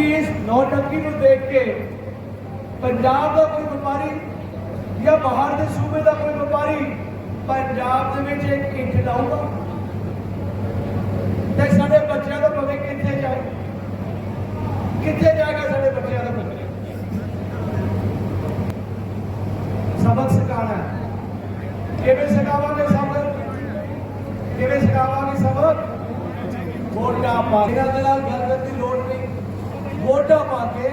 ਨੌਟੰਕੀ ਨੂੰ ਦੇਖ ਕੇ ਪੰਜਾਬ ਦਾ ਕੋਈ ਵਪਾਰੀ ਜਾਂ ਬਾਹਰ ਦੇ ਸੂਬੇ ਦਾ ਕੋਈ ਵਪਾਰੀ ਪੰਜਾਬ ਦੇ ਵਿੱਚ ਇੱਕ ਇੱਟ ਲਾਊਗਾ ਤੇ ਸਾਡੇ ਬੱਚਿਆਂ ਦਾ ਭਵਿੱਖ ਕਿੱਥੇ ਜਾਏ ਕਿੱਥੇ ਜਾਏਗਾ ਸਾਡੇ ਬੱਚਿਆਂ ਦਾ ਭਵਿੱਖ ਸਬਕ ਸਿਖਾਉਣਾ ਹੈ। ਕਿਵੇਂ ਸਿਖਾਵਾਂਗੇ ਸਬਕ ਕਿਵੇਂ ਸਿਖਾਵਾਂਗੇ ਸਬਕ ਵੋਟਾਂ ਪਾ ਕੇ ਇਹਨਾਂ ਦੇ ਨਾਲ ਗੱਲ ਕਰਨ ਦੀ ਲੋੜ ਨਹੀਂ। ਵੋਟਾਂ ਪਾ ਕੇ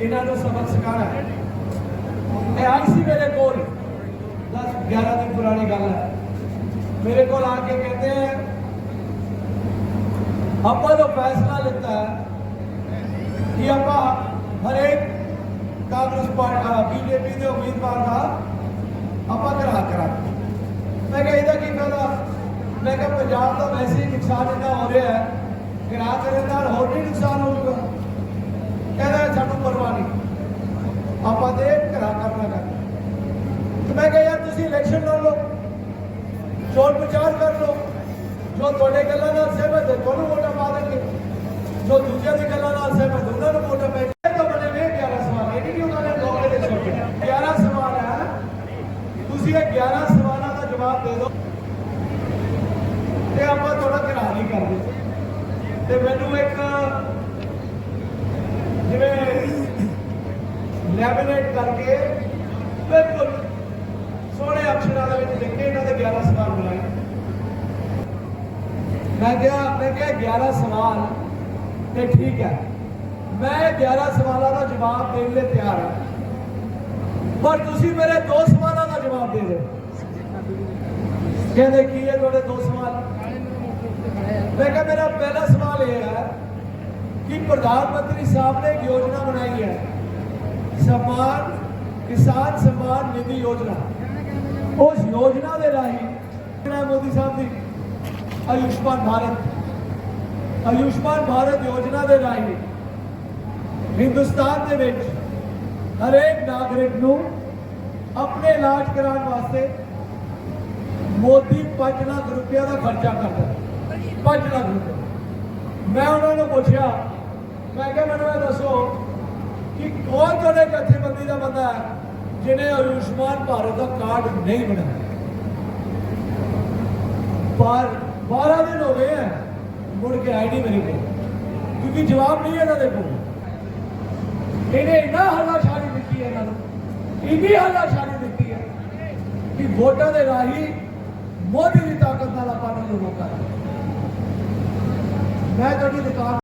ਇਹਨਾਂ ਨੂੰ ਸਬਕ ਸਿਖਾਉਣਾ ਹੈ ਇਹ ਆਈ ਸੀ ਮੇਰੇ ਕੋਲ 10 11 ਦਿਨ ਪੁਰਾਣੀ ਗੱਲ ਹੈ ਮੇਰੇ ਕੋਲ ਆ ਕੇ ਕਹਿੰਦੇ ਹੈ ਆਪਾਂ ਜੋ ਫੈਸਲਾ ਲਿੱਤਾ ਹੈ ਕਿ ਆਪਾਂ ਹਰੇਕ ਕਾਂਗਰਸ ਪਾਰਟੀ ਬੀਜੇਪੀ ਦੇ ਉਮੀਦਵਾਰ ਦਾ ਆਪਾਂ ਕਰਾ ਕਰਾ ਮੈਂ ਕਿਹਾ ਇਹਦਾ ਕੀ ਫਾਇਦਾ ਮੈਂ ਕਿਹਾ ਪੰਜਾਬ ਦਾ ਵੈਸੇ ਹੀ ਨੁਕਸਾਨ ਇੰਨਾ ਹੋ ਰਿਹਾ ਹੈ ਕਰਾ ਕਰਨ ਨਾਲ ਹੋਰ ਵੀ ਨੁਕਸਾਨ ਹੋ ਜਾਊਗਾ ਕਹਿੰਦਾ ਸਾਨੂੰ ਪਰਵਾਹ ਨਹੀਂ। ਆਪਾਂ ਤੇ ਕਰਾ ਕਰਨਾ ਕਰ ਤੇ ਮੈਂ ਕਿਹਾ, ਯਾਰ, ਤੁਸੀਂ ਇਲੈਕਸ਼ਨ ਲੜ ਲਓ। ਚੋਣ ਪ੍ਰਚਾਰ ਕਰ ਲਓ। ਜੋ ਤੁਹਾਡੇ ਗੱਲਾਂ ਨਾਲ ਸਹਿਮਤ ਹੈ, ਤੁਹਾਨੂੰ ਵੋਟਾਂ ਪਾ ਦੇਣਗੇ। ਜੋ ਦੂਜਿਆਂ ਦੀ ਗੱਲਾਂ ਨਾਲ ਸਹਿਮਤ ਉਹਨਾਂ ਨੂੰ ਵੋਟਾਂ ਪੈ ਤਾਂ ਬਣੇ ਨੇ 11 ਸਵਾਲ। ਇਹ ਨਹੀਂ ਕਿ ਉਹਨਾਂ ਨੇ ਮੌਕੇ ਦੇ ਛੋਟੇ 11 ਸਵਾਲ ਹੈ। ਤੁਸੀਂ ਇਹ 11 ਸਵਾਲਾਂ ਦਾ ਜਵਾਬ ਦੇ ਦਿਓ। ਤੇ ਆਪਾਂ ਥੋੜਾ ਘਰਾ ਨਹੀਂ ਕਰਦੇ ਤੇ ਮੈਨੂੰ ਇੱਕ ਲੈਮੀਨੇਟ ਕਰਕੇ ਬਿਲਕੁਲ ਸੋਹਣੇ ਅਕਸ਼ਰਾਂ ਦੇ ਵਿੱਚ ਲਿਖ ਕੇ ਇਹਨਾਂ ਦੇ 11 ਸਵਾਲ ਬਣਾਏ ਮੈਂ ਕਿਹਾ ਮੈਂ ਕਿਹਾ 11 ਸਵਾਲ ਤੇ ਠੀਕ ਹੈ। ਮੈਂ 11 ਸਵਾਲਾਂ ਦਾ ਜਵਾਬ ਦੇਣ ਲਈ ਤਿਆਰ ਹਾਂ। ਪਰ ਤੁਸੀਂ ਮੇਰੇ ਦੋ ਸਵਾਲਾਂ ਦਾ ਜਵਾਬ ਦੇ ਦਿਓ। ਕਹਿੰਦੇ ਕੀ ਹੈ ਤੁਹਾਡੇ ਦੋ ਸਵਾਲ? ਮੈਂ ਕਿਹਾ ਮੇਰਾ ਪਹਿਲਾ ਸਵਾਲ ਇਹ ਹੈ ਕਿ ਪ੍ਰਧਾਨ ਮੰਤਰੀ ਸਾਹਿਬ ਨੇ ਇੱਕ ਯੋਜਨਾ ਬਣਾਈ ਹੈ। ਸਮਾਨ, ਕਿਸਾਨ ਸਨਮਾਨ ਨਿਧੀ ਯੋਜਨਾ। ਉਸ ਯੋਜਨਾ ਦੇ ਰਾਹੀਂ ਜਿਹੜਾ ਮੋਦੀ ਸਾਹਿਬ ਦੀ? ਆਯੁਸ਼ਮਾਨ ਭਾਰਤ। ਆਯੁਸ਼ਮਾਨ ਭਾਰਤ ਯੋਜਨਾ ਦੇ ਰਾਹੀਂ ਹਿੰਦੁਸਤਾਨ ਦੇ ਵਿੱਚ ਹਰੇਕ ਨਾਗਰਿਕ ਨੂੰ ਆਪਣੇ ਇਲਾਜ ਕਰਾਉਣ ਵਾਸਤੇ ਮੋਦੀ 5 ਲੱਖ ਰੁਪਏ ਦਾ ਖਰਚਾ ਕਰਦਾ 5 ਲੱਖ ਰੁਪਏ ਮੈਂ ਉਹਨਾਂ ਨੂੰ ਪੁੱਛਿਆ, ਮੈਂ ਕਿਹਾ, ਮੈਨੂੰ ਇਹ ਦੱਸੋ ਕਿ ਕੌਣ ਜਿਹੜੇ ਜਥੇਬੰਦੀ ਦਾ ਬੰਦਾ ਹੈ, ਜਿਹਨੇ ਆਯੁਸ਼ਮਾਨ ਭਾਰਤ ਦਾ ਕਾਰਡ ਨਹੀਂ ਬਣਾਇਆ। ਪਰ 12 ਦਿਨ ਹੋ ਗਏ ਹੈ, ਮੁੜ ਕੇ ਆਈ ਨਹੀਂ ਕੋਲ। ਕਿਉਂਕਿ ਜਵਾਬ ਨਹੀਂ ਇਹਨਾਂ ਦੇ ਕੋਲ। ਇਹਨੇ ਇੰਨਾ ਹੱਲਾਸ਼ਾਰੀ ਦਿੱਤੀ ਹੈ ਇਹਨਾਂ ਨੂੰ, ਇੰਨੀ ਹੱਲਾਸ਼ਾਰੀ ਦਿੱਤੀ ਹੈ ਕਿ ਵੋਟਾਂ ਦੇ ਰਾਹੀਂ ਮੋਦੀ ਦੀ ਤਾਕਤ ਨਾਲ ਆਪਾਂ ਨੂੰ ਰੋਕਣਾ ਮੈਂ ਤੁਹਾਡੀ ਦੁਕਾਨ